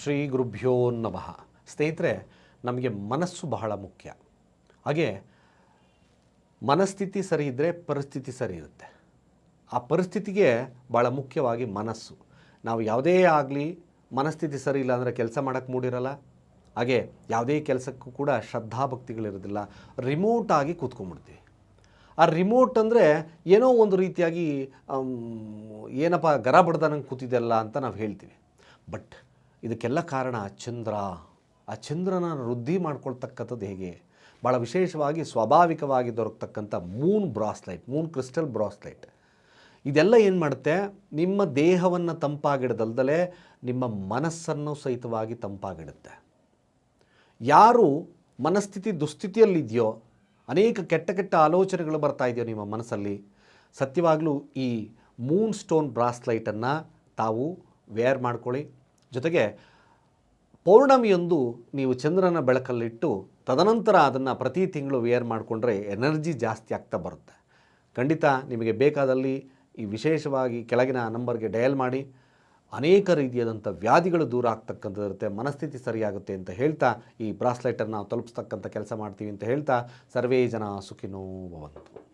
ಶ್ರೀ ಗುರುಭ್ಯೋ ನಮಃ. ಸ್ನೇಹಿತರೆ, ನಮಗೆ ಮನಸ್ಸು ಬಹಳ ಮುಖ್ಯ. ಹಾಗೆ ಮನಸ್ಥಿತಿ ಸರಿ ಇದ್ದರೆ ಪರಿಸ್ಥಿತಿ ಸರಿ ಇರುತ್ತೆ. ಆ ಪರಿಸ್ಥಿತಿಗೆ ಭಾಳ ಮುಖ್ಯವಾಗಿ ಮನಸ್ಸು. ನಾವು ಯಾವುದೇ ಆಗಲಿ ಮನಸ್ಥಿತಿ ಸರಿ ಇಲ್ಲ ಅಂದರೆ ಕೆಲಸ ಮಾಡೋಕ್ಕೆ ಮೂಡಿರಲ್ಲ ಹಾಗೆ ಯಾವುದೇ ಕೆಲಸಕ್ಕೂ ಕೂಡ ಶ್ರದ್ಧಾಭಕ್ತಿಗಳಿರೋದಿಲ್ಲ. ರಿಮೋಟ್ ಆಗಿ ಕೂತ್ಕೊಂಡ್ಬಿಡ್ತೀವಿ. ಆ ರಿಮೋಟ್ ಅಂದರೆ ಏನೋ ಒಂದು ರೀತಿಯಾಗಿ ಏನಪ್ಪ ಗರ ಬಡ್ದಂಗೆ ಕೂತಿದೆಲ್ಲ ಅಂತ ನಾವು ಹೇಳ್ತೀವಿ. ಬಟ್ ಇದಕ್ಕೆಲ್ಲ ಕಾರಣ ಚಂದ್ರ ಆ ಚಂದ್ರನ ವೃದ್ಧಿ ಮಾಡ್ಕೊಳ್ತಕ್ಕಂಥದ್ದು ಹೇಗೆ? ಭಾಳ ವಿಶೇಷವಾಗಿ ಸ್ವಾಭಾವಿಕವಾಗಿ ದೊರಕತಕ್ಕಂಥ moon bracelet, moon crystal bracelet. ಇದೆಲ್ಲ ಏನು ಮಾಡುತ್ತೆ? ನಿಮ್ಮ ದೇಹವನ್ನು ತಂಪಾಗಿಡದಲ್ದಲೇ ನಿಮ್ಮ ಮನಸ್ಸನ್ನು ಸಹಿತವಾಗಿ ತಂಪಾಗಿಡುತ್ತೆ. ಯಾರು ಮನಸ್ಥಿತಿ ದುಸ್ಥಿತಿಯಲ್ಲಿದೆಯೋ, ಅನೇಕ ಕೆಟ್ಟ ಕೆಟ್ಟ ಆಲೋಚನೆಗಳು ಬರ್ತಾ ಇದೆಯೋ ನಿಮ್ಮ ಮನಸ್ಸಲ್ಲಿ, ಸತ್ಯವಾಗಲೂ ಈ ಮೂನ್ ಸ್ಟೋನ್ ಬ್ರಾಸ್ಲೈಟನ್ನು ತಾವು ವೇರ್ ಮಾಡ್ಕೊಳ್ಳಿ ಜೊತೆಗೆ ಪೌರ್ಣಮಿಯೊಂದು ನೀವು ಚಂದ್ರನ ಬೆಳಕಲ್ಲಿಟ್ಟು ತದನಂತರ ಅದನ್ನು ಪ್ರತಿ ತಿಂಗಳು ವೇರ್ ಮಾಡಿಕೊಂಡ್ರೆ ಎನರ್ಜಿ ಜಾಸ್ತಿ ಆಗ್ತಾ ಬರುತ್ತೆ. ಖಂಡಿತ ನಿಮಗೆ ಬೇಕಾದಲ್ಲಿ ಈ ವಿಶೇಷವಾಗಿ ಕೆಳಗಿನ ನಂಬರ್ಗೆ ಡಯಲ್ ಮಾಡಿ. ಅನೇಕ ರೀತಿಯಾದಂಥ ವ್ಯಾಧಿಗಳು ದೂರ ಆಗ್ತಕ್ಕಂಥದ್ದು ಇರುತ್ತೆ, ಮನಸ್ಥಿತಿ ಸರಿಯಾಗುತ್ತೆ ಅಂತ ಹೇಳ್ತಾ ಈ ಬ್ರಾಸ್ಲೈಟನ್ನು ತಲುಪಿಸ್ತಕ್ಕಂಥ ಕೆಲಸ ಮಾಡ್ತೀವಿ ಅಂತ ಹೇಳ್ತಾ ಸರ್ವೇ ಜನ ಸುಖಿನೋ ಭವಂತು.